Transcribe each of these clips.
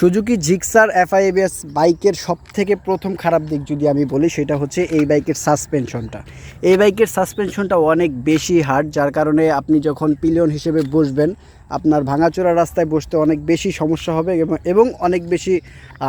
Suzuki Gixxer FI ABS বাইকের সব থেকে প্রথম খারাপ দিক যদি আমি বলি, সেটা হচ্ছে এই বাইকের সাসপেনশনটা। এই বাইকের সাসপেনশনটা অনেক বেশি হার্ড, যার কারণে আপনি যখন পিলিয়ন হিসেবে বসবেন, আপনার ভাঙাচোরা রাস্তায় বসতে অনেক বেশি সমস্যা হবে এবং- অনেক বেশি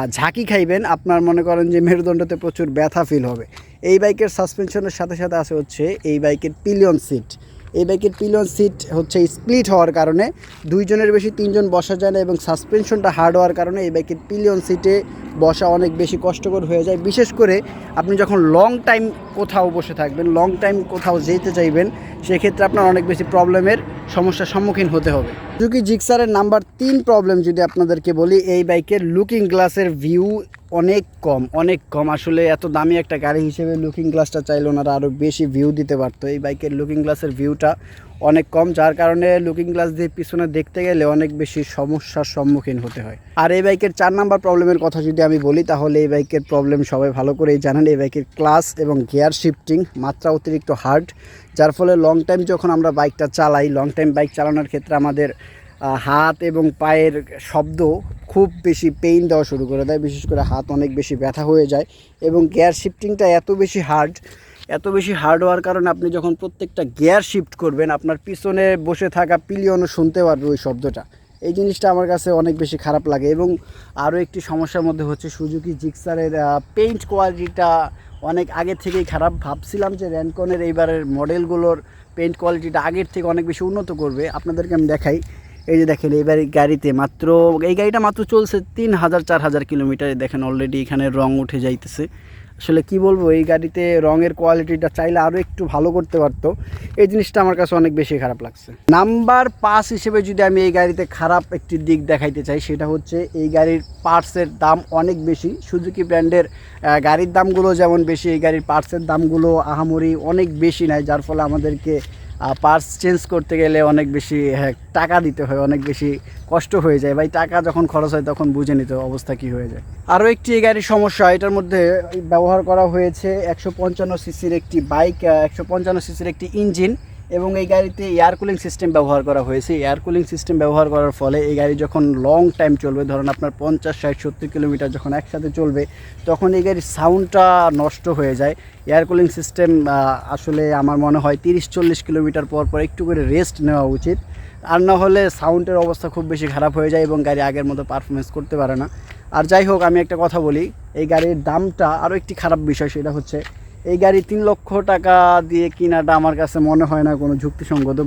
ঝাঁকি খাইবেন। আপনার মনে করেন যে মেরুদণ্ডতে প্রচুর ব্যথা ফিল হবে। এই বাইকের সাসপেনশনের সাথে সাথে আছে হচ্ছে এই বাইকের পিলিয়ন সিট। এই বাইকের পিলন সিট হচ্ছে স্প্লিট হওয়ার কারণে দুইজনের বেশি তিনজন বসা যায় না এবং সাসপেনশনটা হার্ড হওয়ার কারণে এই বাইকের পিলিয়ন সিটে বসা অনেক বেশি কষ্টকর হয়ে যায়। বিশেষ করে আপনি যখন লং টাইম কোথাও বসে থাকবেন লং টাইম কোথাও যেতে চাইবেন, সেক্ষেত্রে আপনার অনেক বেশি প্রবলেমের সমস্যার সম্মুখীন হতে হবে। সুজুকি জিক্সারের নাম্বার তিন প্রবলেম যদি আপনাদেরকে বলি, এই বাইকের লুকিং গ্লাসের ভিউ অনেক কম অনেক কম। আসলে এত দামি একটা গাড়ি হিসেবে লুকিং গ্লাসটা চাইলে ওনারা আরও বেশি ভিউ দিতে পারতো। এই বাইকের লুকিং গ্লাসের ভিউটা অনেক কম, যার কারণে লুকিং গ্লাস দিয়ে পিছনে দেখতে গেলে অনেক বেশি সমস্যার সম্মুখীন হতে হয়। আর এই বাইকের চার নাম্বার প্রবলেমের কথা যদি আমি বলি, তাহলে এই বাইকের প্রবলেম সবাই ভালো করেই জানেন। এই বাইকের ক্লাস এবং গিয়ার শিফটিং মাত্রা অতিরিক্ত হার্ড যার ফলে লং টাইম যখন আমরা বাইকটা চালাই লং টাইম বাইক চালানোর ক্ষেত্রে আমাদের হাত এবং পায়ের শব্দ খুব বেশি পেইন দেওয়া শুরু করে দেয়। বিশেষ করে হাত অনেক বেশি ব্যথা হয়ে যায় এবং গিয়ার শিফটিংটা এত বেশি হার্ড এত বেশি হার্ড হওয়ার কারণে আপনি যখন প্রত্যেকটা গিয়ার শিফট করবেন, আপনার পিছনে বসে থাকা পিলিয়নও শুনতে পারবে ওই শব্দটা। এই জিনিসটা আমার কাছে অনেক বেশি খারাপ লাগে এবং আরও একটি সমস্যার মধ্যে হচ্ছে সুজুকি জিক্সারের পেইন্ট কোয়ালিটিটা অনেক আগের থেকেই খারাপ। ভাবছিলাম যে র্যানকনের এইবারের মডেলগুলোর পেইন্ট কোয়ালিটিটা আগের থেকে অনেক বেশি উন্নত করবে। আপনাদেরকে আমি দেখাই। এই যে দেখেন, এইবার এই গাড়িতে মাত্র, এই গাড়িটা মাত্র চলছে তিন হাজার চার হাজার কিলোমিটারে। দেখেন অলরেডি এখানে রং উঠে যাইতেছে। আসলে কি বলব, এই গাড়িতে রঙের কোয়ালিটিটা চাইলে আরও একটু ভালো করতে পারতো। এই জিনিসটা আমার কাছে অনেক বেশি খারাপ লাগছে। নাম্বার পাঁচ হিসেবে যদি আমি এই গাড়িতে খারাপ একটি দিক দেখাইতে চাই, সেটা হচ্ছে এই গাড়ির পার্টসের দাম অনেক বেশি। সুজুকি ব্র্যান্ডের গাড়ির দামগুলো যেমন বেশি, এই গাড়ির পার্টসের দামগুলো আহামরি অনেক বেশি নেয় যার ফলে আমাদেরকে পার্টস চেঞ্জ করতে গেলে অনেক বেশি হ্যাঁ, টাকা দিতে হয় অনেক বেশি কষ্ট হয়ে যায়। ভাই টাকা যখন খরচ হয় তখন বুঝে নিতে অবস্থা কি হয়ে যায়। আরও একটি এই গাড়ির সমস্যা এটার মধ্যে ব্যবহার করা হয়েছে একশো পঞ্চান্ন সিসির একটি বাইক একশো পঞ্চান্ন সিসির একটি ইঞ্জিন এবং এই গাড়িতে এয়ার কুলিং সিস্টেম ব্যবহার করা হয়েছে। এয়ার কুলিং সিস্টেম ব্যবহার করার ফলে এই গাড়ি যখন লং টাইম চলবে, ধরুন আপনার পঞ্চাশ, ষাট, সত্তর কিলোমিটার যখন একসাথে চলবে, তখন এই গাড়ির সাউন্ডটা নষ্ট হয়ে যায়। এয়ার কুলিং সিস্টেম আসলে আমার মনে হয় তিরিশ, চল্লিশ কিলোমিটার পর পর একটু করে রেস্ট নেওয়া উচিত। আর না হলে সাউন্ডের অবস্থা খুব বেশি খারাপ হয়ে যায় এবং গাড়ি আগের মতো পারফরমেন্স করতে পারে না। আর যাই হোক, আমি একটা কথা বলি, এই গাড়ির দামটা আরও একটি খারাপ বিষয়, সেটা হচ্ছে এই গাড়ি তিন লক্ষ টাকা দিয়ে কিনাটা আমার কাছে মনে হয় না কোনো যুক্তিসঙ্গত।